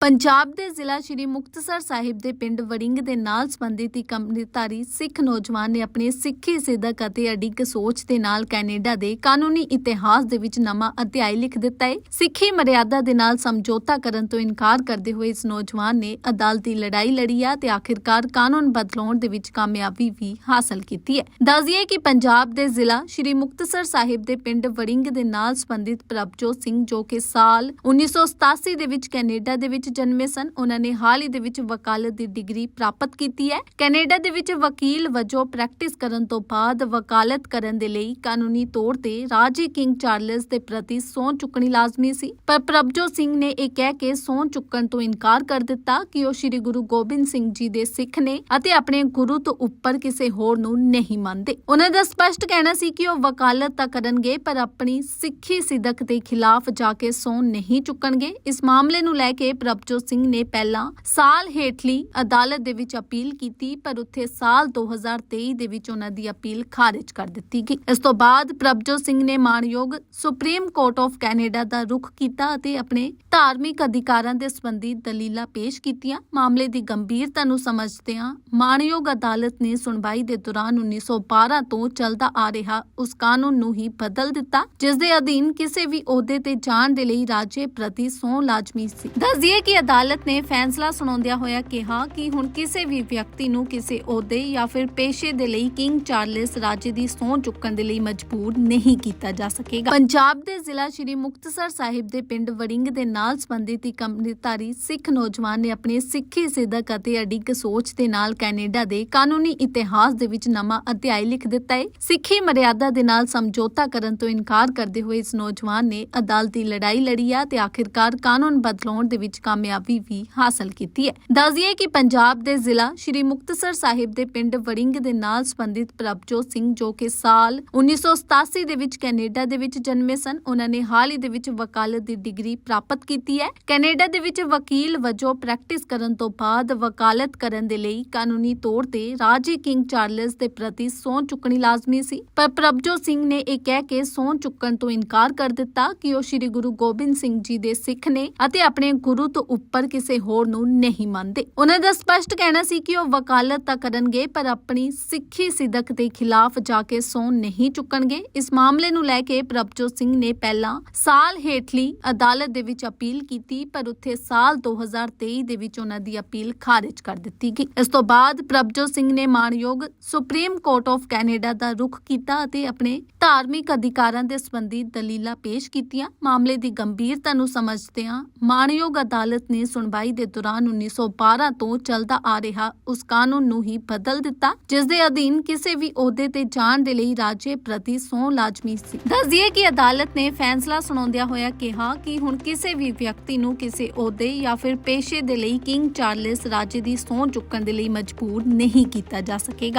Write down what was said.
ਪੰਜਾਬ ਦੇ ਜ਼ਿਲ੍ਹਾ ਸ਼੍ਰੀ ਮੁਕਤਸਰ ਸਾਹਿਬ ਦੇ ਪਿੰਡ ਵੜਿੰਗ ਦੇ ਨਾਲ ਸੰਬੰਧਿਤ ਇੱਕ ਅੰਮ੍ਰਿਤਧਾਰੀ ਸਿੱਖ ਨੌਜਵਾਨ ਨੇ ਆਪਣੇ ਸਿੱਖੀ ਸਿੱਧਕ ਅਤੇ ਅਡਿੱਗ ਸੋਚ ਦੇ ਨਾਲ ਕੈਨੇਡਾ ਦੇ ਕਾਨੂੰਨੀ ਇਤਿਹਾਸ ਦੇ ਵਿੱਚ ਨਵਾਂ ਅਧਿਆਇ ਲਿਖ ਦਿੱਤਾ ਹੈ। ਸਿੱਖੀ ਮਰਿਆਦਾ ਦੇ ਨਾਲ ਸਮਝੌਤਾ ਕਰਨ ਤੋਂ ਇਨਕਾਰ ਕਰਦੇ ਹੋਏ ਇਸ ਨੌਜਵਾਨ ਨੇ ਅਦਾਲਤੀ ਲੜਾਈ ਲੜੀ ਹੈ ਤੇ ਆਖਿਰਕਾਰ ਕਾਨੂੰਨ ਬਦਲਾਉਣ ਦੇ ਵਿੱਚ ਕਾਮਯਾਬੀ ਵੀ ਹਾਸਲ ਕੀਤੀ ਹੈ। ਦੱਸਦੀਏ ਕਿ ਪੰਜਾਬ ਦੇ ਜ਼ਿਲ੍ਹਾ ਸ਼੍ਰੀ ਮੁਕਤਸਰ ਸਾਹਿਬ ਦੇ ਪਿੰਡ ਵੜਿੰਗ ਦੇ ਨਾਲ ਸੰਬੰਧਿਤ ਪ੍ਰਭਜੋਤ ਸਿੰਘ ਜੋ ਕਿ ਸਾਲ 1987 ਦੇ ਵਿੱਚ ਕੈਨੇਡਾ ਦੇ ਵਿੱਚ ਜਨਮੇ ਸਨ, ਉਹਨਾਂ ਨੇ ਹਾਲ ਹੀ ਦੇ ਵਿੱਚ ਵਕਾਲਤ ਦੀ ਡਿਗਰੀ ਪ੍ਰਾਪਤ ਕੀਤੀ ਹੈ। ਕੈਨੇਡਾ ਦੇ ਵਿੱਚ ਵਕੀਲ ਵਜੋਂ ਪ੍ਰੈਕਟਿਸ ਕਰਨ ਤੋਂ ਬਾਅਦ ਵਕਾਲਤ ਕਰਨ ਦੇ ਲਈ ਕਾਨੂੰਨੀ ਤੌਰ ਤੇ ਰਾਜੇ ਕਿੰਗ ਚਾਰਲਸ ਦੇ ਪ੍ਰਤੀ ਸਹੁੰ ਚੁੱਕਣੀ ਲਾਜ਼ਮੀ ਸੀ। ਪਰ ਪ੍ਰਭਜੋਤ ਸਿੰਘ ਨੇ ਇਹ ਕਹਿ ਕੇ ਸਹੁੰ ਚੁੱਕਣ ਤੋਂ ਇਨਕਾਰ ਕਰ ਦਿੱਤਾ ਕਿ ਉਹ ਸ੍ਰੀ ਗੁਰੂ ਗੋਬਿੰਦ ਸਿੰਘ ਜੀ ਦੇ ਸਿੱਖ ਨੇ ਅਤੇ ਆਪਣੇ ਗੁਰੂ ਤੋਂ ਉੱਪਰ ਕਿਸੇ ਹੋਰ ਨੂੰ ਨਹੀਂ ਮੰਨਦੇ। ਉਹਨਾਂ ਦਾ ਸਪਸ਼ਟ ਕਹਿਣਾ ਸੀ ਕਿ ਉਹ ਵਕਾਲਤ ਤਾਂ ਕਰਨਗੇ, ਪਰ ਆਪਣੀ ਸਿੱਖੀ ਸਿੱਧਕ ਦੇ ਖਿਲਾਫ ਜਾ ਕੇ ਸਹੁੰ ਨਹੀਂ ਚੁੱਕਣਗੇ। ਇਸ ਮਾਮਲੇ ਨੂੰ ਲੈ ਕੇ ਪ੍ਰਭਜੋਤ ਸਿੰਘ ਨੇ ਪਹਿਲਾਂ ਸਾਲ ਹੇਠਲੀ ਅਦਾਲਤ ਦੇ ਵਿੱਚ ਅਪੀਲ ਕੀਤੀ, ਪਰ ਉੱਥੇ ਸਾਲ 2023 ਦੇ ਵਿੱਚ ਉਹਨਾਂ ਦੀ ਅਪੀਲ ਖਾਰਜ ਕਰ ਦਿੱਤੀ ਗਈ। ਇਸ ਤੋਂ ਬਾਅਦ ਪ੍ਰਭਜੋਤ ਸਿੰਘ ਨੇ ਮਾਣਯੋਗ ਸੁਪਰੀਮ ਕੋਰਟ ਆਫ ਕੈਨੇਡਾ ਦਾ ਰੁਖ ਕੀਤਾ ਅਤੇ ਆਪਣੇ ਧਾਰਮਿਕ ਅਧਿਕਾਰਾਂ ਦੇ ਸੰਬੰਧੀ ਦਲੀਲਾਂ ਪੇਸ਼ ਕੀਤੀਆਂ। ਮਾਮਲੇ ਦੀ ਗੰਭੀਰਤਾ ਨੂੰ ਸਮਝਦਿਆਂ ਮਾਨਯੋਗ ਅਦਾਲਤ ਨੇ ਸੁਣਵਾਈ ਦੇ ਦੌਰਾਨ 1912 ਤੋਂ ਚੱਲਦਾ ਆ ਰਿਹਾ ਉਸ ਕਾਨੂੰਨ ਨੂੰ ਹੀ ਬਦਲ ਦਿੱਤਾ, ਜਿਸ ਦੇ ਅਧੀਨ ਕਿਸੇ ਵੀ ਅਹੁਦੇ ਤੇ ਜਾਣ ਦੇ ਲਈ ਰਾਜੇ ਪ੍ਰਤੀ ਸਹੁੰ ਲਾਜ਼ਮੀ ਸੀ। ਦੱਸਦੀਏ ਕਿ ਅਦਾਲਤ ਨੇ ਫੈਸਲਾ ਸੁਣਾਉਂਦਿਆਂ ਹੋਇਆ ਕਿਹਾ ਕਿ ਹੁਣ ਕਿਸੇ ਵੀ ਵਿਅਕਤੀ ਨੂੰ ਕਿਸੇ ਅਹੁਦੇ ਜਾਂ ਫਿਰ ਪੇਸ਼ੇ ਦੇ ਲਈ ਕਿੰਗ ਚਾਰਲਸ ਰਾਜੇ ਦੀ ਸਹੁੰ ਚੁੱਕਣ ਦੇ ਲਈ ਮਜਬੂਰ ਨਹੀਂ ਕੀਤਾ ਜਾ ਸਕੇਗਾ। ਪੰਜਾਬ ਦੇ ਜ਼ਿਲ੍ਹਾ ਸ਼੍ਰੀ ਮੁਕਤਸਰ ਸਾਹਿਬ ਦੇ ਪਿੰਡ ਵੜਿੰਗ ਦੇ ਨਾਲ ਸੰਬੰਧਿਤ ਇੱਕ ਅੰਮ੍ਰਿਤਧਾਰੀ ਸਿੱਖ ਨੌਜਵਾਨ ਨੇ ਆਪਣੀ ਸਿੱਖੀ ਸਿੱਧਕ ਅਤੇ ਅਡਿੱਗ ਸੋਚ ਦੇ ਨਾਲ ਕੈਨੇਡਾ ਦੇ ਕਾਨੂੰਨੀ ਇਤਿਹਾਸ ਦੇ ਵਿੱਚ ਨਵਾਂ ਅਧਿਆਇ ਲਿਖ ਦਿੱਤਾ ਹੈ। ਸਿੱਖੀ ਮਰਿਆਦਾ ਦੇ ਨਾਲ ਸਮਝੌਤਾ ਕਰਨ ਤੋਂ ਇਨਕਾਰ ਕਰਦੇ ਹੋਏ ਇਸ ਨੌਜਵਾਨ ਨੇ ਅਦਾਲਤੀ ਲੜਾਈ ਲੜੀ ਹੈ ਤੇ ਆਖਿਰਕਾਰ ਕਾਨੂੰਨ ਬਦਲਾਉਣ ਦੇ ਵਿੱਚ ਕਾਮਯਾਬੀ ਵੀ ਹਾਸਲ ਕੀਤੀ ਹੈ। ਦੱਸਦੀਏ ਕਿ ਪੰਜਾਬ ਦੇ ਜ਼ਿਲ੍ਹਾ ਸ਼੍ਰੀ ਮੁਕਤਸਰ ਸਾਹਿਬ ਦੇ ਪਿੰਡ ਵੜਿੰਗ ਦੇ ਨਾਲ ਸੰਬੰਧਿਤ ਪ੍ਰਭਜੋਤ ਸਿੰਘ ਜੋ ਕਿ ਸਾਲ 1987 ਦੇ ਵਿੱਚ ਕੈਨੇਡਾ ਦੇ ਵਿੱਚ ਜਨਮੇ ਸਨ, ਉਹਨਾਂ ਨੇ ਹਾਲ ਹੀ ਦੇ ਵਿੱਚ ਵਕਾਲਤ ਦੀ ਡਿਗਰੀ ਪ੍ਰਾਪਤ ਕੀਤੀ ਹੈ। ਕੈਨੇਡਾ ਦੇ ਵਿੱਚ ਵਕੀਲ ਵਜੋਂ ਪ੍ਰੈਕਟਿਸ ਕਰਨ ਤੋਂ ਬਾਅਦ ਵਕਾਲਤ ਕਰਨ ਦੇ ਲਈ ਕਾਨੂੰਨੀ ਤੌਰ ਤੇ ਰਾਜੇ ਕਿੰਗ ਚਾਰਲਸ ਦੇ ਪ੍ਰਤੀ ਸਹੁੰ ਚੁੱਕਣੀ ਲਾਜ਼ਮੀ ਸੀ। ਪਰ ਪ੍ਰਭਜੋਤ ਸਿੰਘ ਨੇ ਇਹ ਕਹਿ ਕੇ ਸਹੁੰ ਚੁੱਕਣ ਤੋਂ ਇਨਕਾਰ ਕਰ ਦਿੱਤਾ ਕਿ ਉਹ ਸ੍ਰੀ ਗੁਰੂ ਗੋਬਿੰਦ ਸਿੰਘ ਜੀ ਦੇ ਸਿੱਖ ਨੇ ਅਤੇ ਆਪਣੇ ਗੁਰੂ ਤੋਂ ਉੱਪਰ ਕਿਸੇ ਹੋਰ ਨੂੰ ਨਹੀਂ ਮੰਨਦੇ। ਉਹਨਾਂ ਦਾ ਸਪਸ਼ਟ ਕਹਿਣਾ ਸੀ ਕਿ ਉਹ ਵਕਾਲਤ ਤਾਂ ਕਰਨਗੇ, ਪਰ ਆਪਣੀ ਸਿੱਖੀ ਸਿੱਧਕ ਦੇ ਖਿਲਾਫ ਜਾ ਕੇ ਸਹੁੰ ਨਹੀਂ ਚੁੱਕਣਗੇ। ਇਸ ਮਾਮਲੇ ਨੂੰ ਲੈ ਕੇ ਪ੍ਰਭਜੋਤ ਸਿੰਘ ਨੇ ਪਹਿਲਾਂ ਸਾਲ ਹੇਠਲੀ ਅਦਾਲਤ ਦੇ ਵਿੱਚ ਅਪੀਲ ਕੀਤੀ, ਪਰ ਉੱਥੇ ਸਾਲ 2023 ਦੇ ਵਿੱਚ ਉਹਨਾਂ ਦੀ ਅਪੀਲ ਖਾਰਜ ਕਰ ਦਿੱਤੀ ਗਈ। ਇਸ ਤੋਂ ਬਾਅਦ ਪ੍ਰਭਜੋਤ ਸਿੰਘ ਨੇ ਮਾਨਯੋਗ ਸੁਪਰੀਮ ਕੋਰਟ ਆਫ ਕੈਨੇਡਾ ਦਾ ਰੁਖ ਕੀਤਾ ਅਤੇ ਆਪਣੇ ਧਾਰਮਿਕ ਅਧਿਕਾਰਾਂ ਦੇ ਸੰਬੰਧੀ ਦਲੀਲਾਂ ਪੇਸ਼ ਕੀਤੀਆਂ। ਮਾਮਲੇ ਦੀ ਗੰਭੀਰਤਾ ਨੂੰ ਸਮਝਦਿਆਂ ਮਾਨਯੋਗ ਅਦਾਲਤ ਨੇ ਸੁਣਵਾਈ ਦੇ ਦੌਰਾਨ 1912 ਤੋਂ ਚੱਲਦਾ ਆ ਰਿਹਾ ਉਸ ਕਾਨੂੰਨ ਨੂੰ ਹੀ ਬਦਲ ਦਿੱਤਾ, ਜਿਸ ਦੇ ਅਧੀਨ ਕਿਸੇ ਵੀ ਅਹੁਦੇ ਤੇ ਜਾਣ ਦੇ ਲਈ ਰਾਜੇ ਪ੍ਰਤੀ ਸਹੁੰ ਲਾਜ਼ਮੀ ਸੀ। ਦੱਸਦੀਏ ਕਿ ਅਦਾਲਤ ਨੇ ਫੈਸਲਾ ਸੁਣਾਉਂਦਿਆਂ ਹੋਇਆ ਕਿਹਾ ਕਿ ਹੁਣ ਕਿਸੇ ਵੀ ਵਿਅਕਤੀ ਨੂੰ ਕਿਸੇ ਅਹੁਦੇ ਜਾਂ ਫਿਰ ਪੇਸ਼ੇ ਦੇ ਲਈ ਕਿੰਗ ਚਾਰਲਸ ਰਾਜੇ ਦੀ ਸਹੁੰ ਚੁੱਕਣ ਦੇ ਲਈ ਮਜਬੂਰ ਨਹੀਂ ਕੀਤਾ ਜਾ ਸਕੇਗਾ।